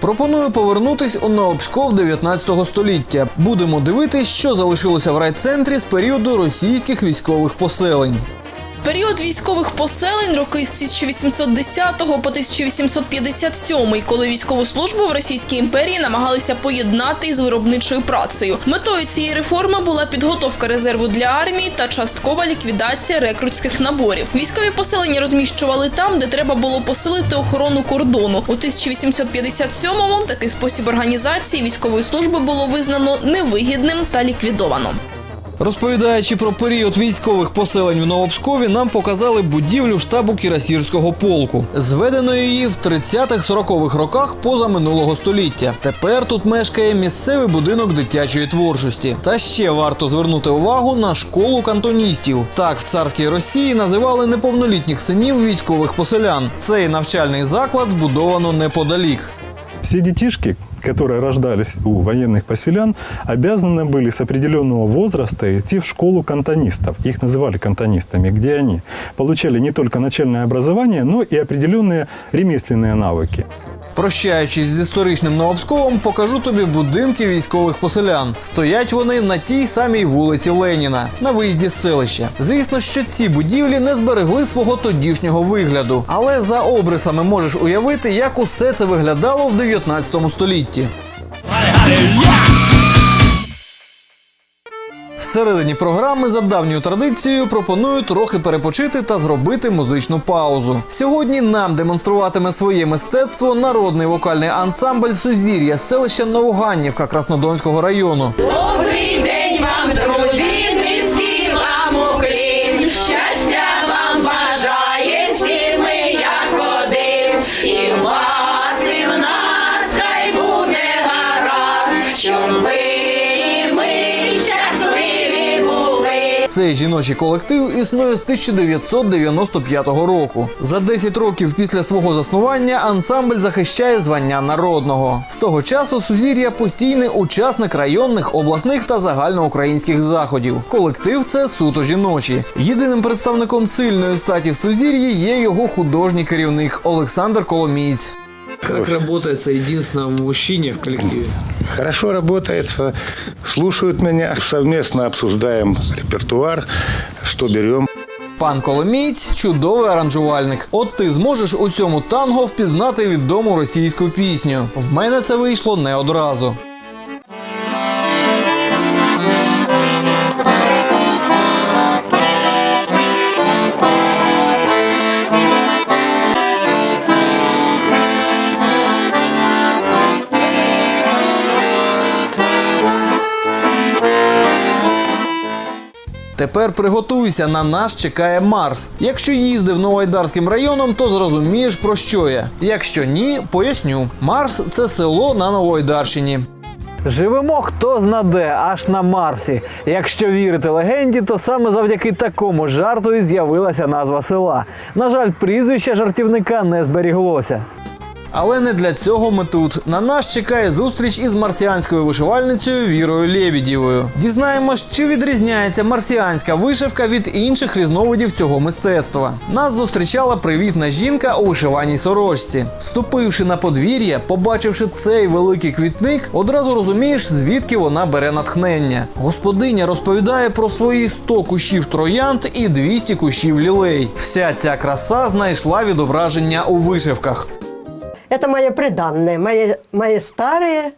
Пропоную повернутись у Необсков 19 століття. Будемо дивитись, що залишилося в райцентрі з періоду російських військових поселень. Період військових поселень роки з 1810 по 1857, коли військову службу в Російській імперії намагалися поєднати із виробничою працею. Метою цієї реформи була підготовка резерву для армії та часткова ліквідація рекрутських наборів. Військові поселення розміщували там, де треба було посилити охорону кордону. У 1857-му такий спосіб організації військової служби було визнано невигідним та ліквідовано. Розповідаючи про період військових поселень в Новопскові, нам показали будівлю штабу Кірасірського полку, зведено її в 30-40-х роках поза минулого століття. Тепер тут мешкає місцевий будинок дитячої творчості. Та ще варто звернути увагу на школу кантоністів. Так в царській Росії називали неповнолітніх синів військових поселян. Цей навчальний заклад збудовано неподалік. Все детишки, которые рождались у военных поселян, обязаны были с определенного возраста идти в школу кантонистов. Их называли кантонистами, где они получали не только начальное образование, но и определенные ремесленные навыки. Прощаючись з історичним Новопсковом, покажу тобі будинки військових поселян. Стоять вони на тій самій вулиці Леніна, на виїзді з селища. Звісно, що ці будівлі не зберегли свого тодішнього вигляду, але за обрисами можеш уявити, як усе це виглядало в 19 столітті. Всередині програми за давньою традицією пропоную трохи перепочити та зробити музичну паузу. Сьогодні нам демонструватиме своє мистецтво народний вокальний ансамбль Сузір'я селища Новоганнівка Краснодонського району. Цей жіночий колектив існує з 1995 року. За 10 років після свого заснування ансамбль захищає звання народного. З того часу Сузір'я постійний учасник районних, обласних та загальноукраїнських заходів. Колектив це суто жіночий. Єдиним представником сильної статі в Сузір'ї є його художній керівник Олександр Коломієць. Как работается единственному мужчине в коллективе? Хорошо работается, слушают меня, совместно обсуждаем репертуар, что берем. Пан Коломієць чудовий аранжувальник. От ти зможеш у цьому танго впізнати відому російську пісню. В мене це вийшло не одразу. Тепер приготуйся, на нас чекає Марс. Якщо їздив Новоайдарським районом, то зрозумієш про що я. Якщо ні, поясню. Марс це село на Новоайдарщині. Живемо хто знаде, аж на Марсі. Якщо вірити легенді, то саме завдяки такому жарту і з'явилася назва села. На жаль, прізвище жартівника не зберіглося. Але не для цього ми тут. На нас чекає зустріч із марсіанською вишивальницею Вірою Лєбідєвою. Дізнаємось, чи відрізняється марсіанська вишивка від інших різновидів цього мистецтва. Нас зустрічала привітна жінка у вишиваній сорочці. Ступивши на подвір'я, побачивши цей великий квітник, одразу розумієш, звідки вона бере натхнення. Господиня розповідає про свої 100 кущів троянд і 200 кущів лілей. Вся ця краса знайшла відображення у вишивках. Это мое приданное, мои, мои старые,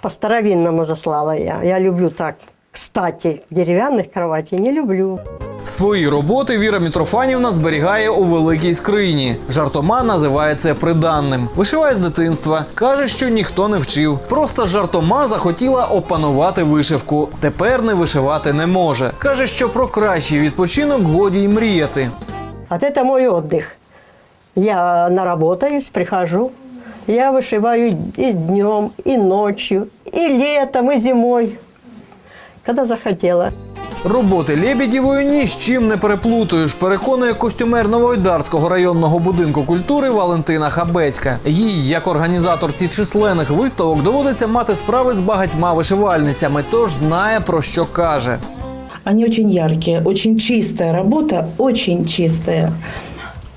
по-старовинному заслала я. Я люблю так, кстати, деревянных кроватей не люблю. Свої роботи Віра Мітрофанівна зберігає у великій скрині. Жартома називає це приданним. Вишиває з дитинства. Каже, що ніхто не вчив. Просто жартома захотіла опанувати вишивку. Тепер не вишивати не може. Каже, що про кращий відпочинок годі й мріяти. Вот это мой отдых. Я наработаюсь, прихожу, я вышиваю и днем, и ночью, и летом, и зимой, когда захотела. Роботи Лебедєвої ні з чим не переплутаєш, переконує костюмер Новоайдарського районного будинку культури Валентина Хабецька. Їй, як організаторці численних виставок, доводиться мати справи з багатьма вишивальницями, тож знає про що каже. Они очень яркие, очень чистая работа, очень чистая.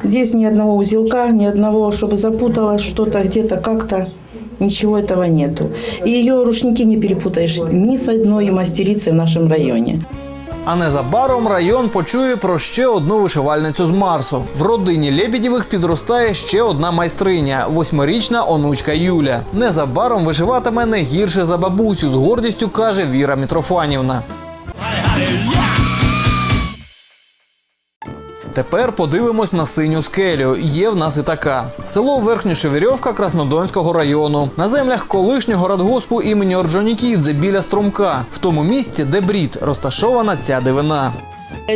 Здесь ни одного узелка, ни одного, чтобы запуталось что-то где-то как-то. Ничего этого нету. И ее рушники не перепутаешь ни с одной мастерицей в нашем районе. А незабаром район почує про ще одну вишивальницю з Марсу. В родині Лебідєвих підростає ще одна майстриня восьмирічна онучка Юля. Незабаром вишиватиме не гірше за бабусю, з гордістю каже Віра Мітрофанівна. Тепер подивимось на синю скелю. Є в нас і така. Село Верхньошевірьовка Краснодонського району. На землях колишнього радгоспу імені Орджонікідзе біля струмка, в тому місці, де брід, розташована ця дивина.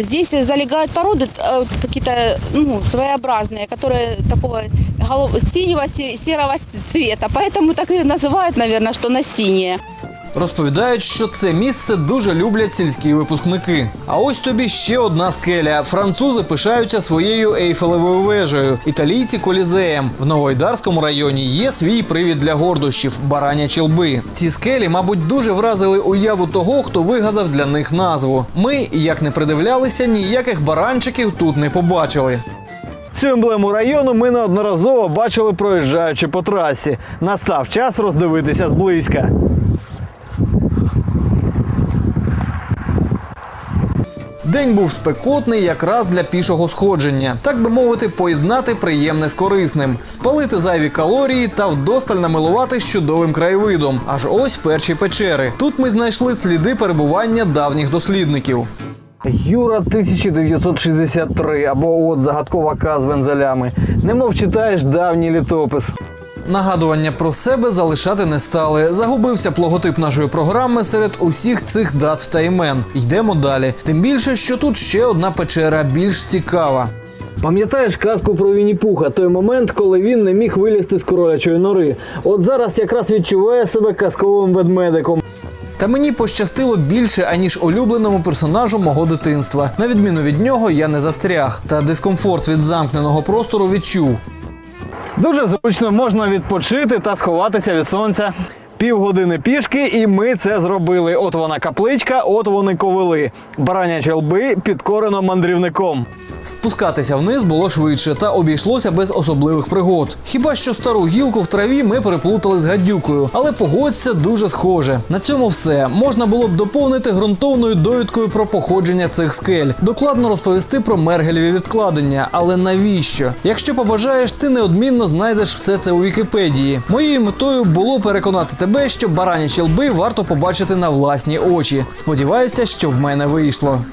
Здесь залегают породы э, какие-то ну, своеобразные, которые такого голов- синего, се- серого с- цвета. Поэтому так и называют, наверное, что на синее. Розповідають, що це місце дуже люблять сільські випускники. А ось тобі ще одна скеля. Французи пишаються своєю ейфелевою вежею, італійці колізеєм. В Новоайдарському районі є свій привід для гордощів баранячі лби. Ці скелі, мабуть, дуже вразили уяву того, хто вигадав для них назву. Ми, як не придивлялися, ніяких баранчиків тут не побачили. Цю емблему району ми неодноразово бачили проїжджаючи по трасі. Настав час роздивитися зблизька. День був спекотний якраз для пішого сходження, так би мовити, поєднати приємне з корисним, спалити зайві калорії та вдосталь намилуватись чудовим краєвидом. Аж ось перші печери. Тут ми знайшли сліди перебування давніх дослідників. Юра 1963 або от загадкова К з вензелями. Немов читаєш давній літопис. Нагадування про себе залишати не стали. Загубився логотип нашої програми серед усіх цих дат та імен. Йдемо далі. Тим більше, що тут ще одна печера більш цікава. Пам'ятаєш казку про Вінні-Пуха, той момент, коли він не міг вилізти з королячої нори. От зараз якраз відчуває себе казковим ведмедиком. Та мені пощастило більше, аніж улюбленому персонажу мого дитинства. На відміну від нього, я не застряг, та дискомфорт від замкненого простору відчув. Дуже зручно можна відпочити та сховатися від сонця. Півгодини пішки, і ми це зробили. От вона капличка, от вони ковили. Баранячі лби підкорено мандрівником. Спускатися вниз було швидше та обійшлося без особливих пригод. Хіба що стару гілку в траві ми переплутали з гадюкою, але погодься дуже схоже. На цьому все можна було б доповнити ґрунтовною довідкою про походження цих скель, докладно розповісти про мергелєві відкладення. Але навіщо? Якщо побажаєш, ти неодмінно знайдеш все це у Вікіпедії. Моєю метою було переконати тебе, що баранячі лби варто побачити на власні очі. Сподіваюся, що в мене вийшло.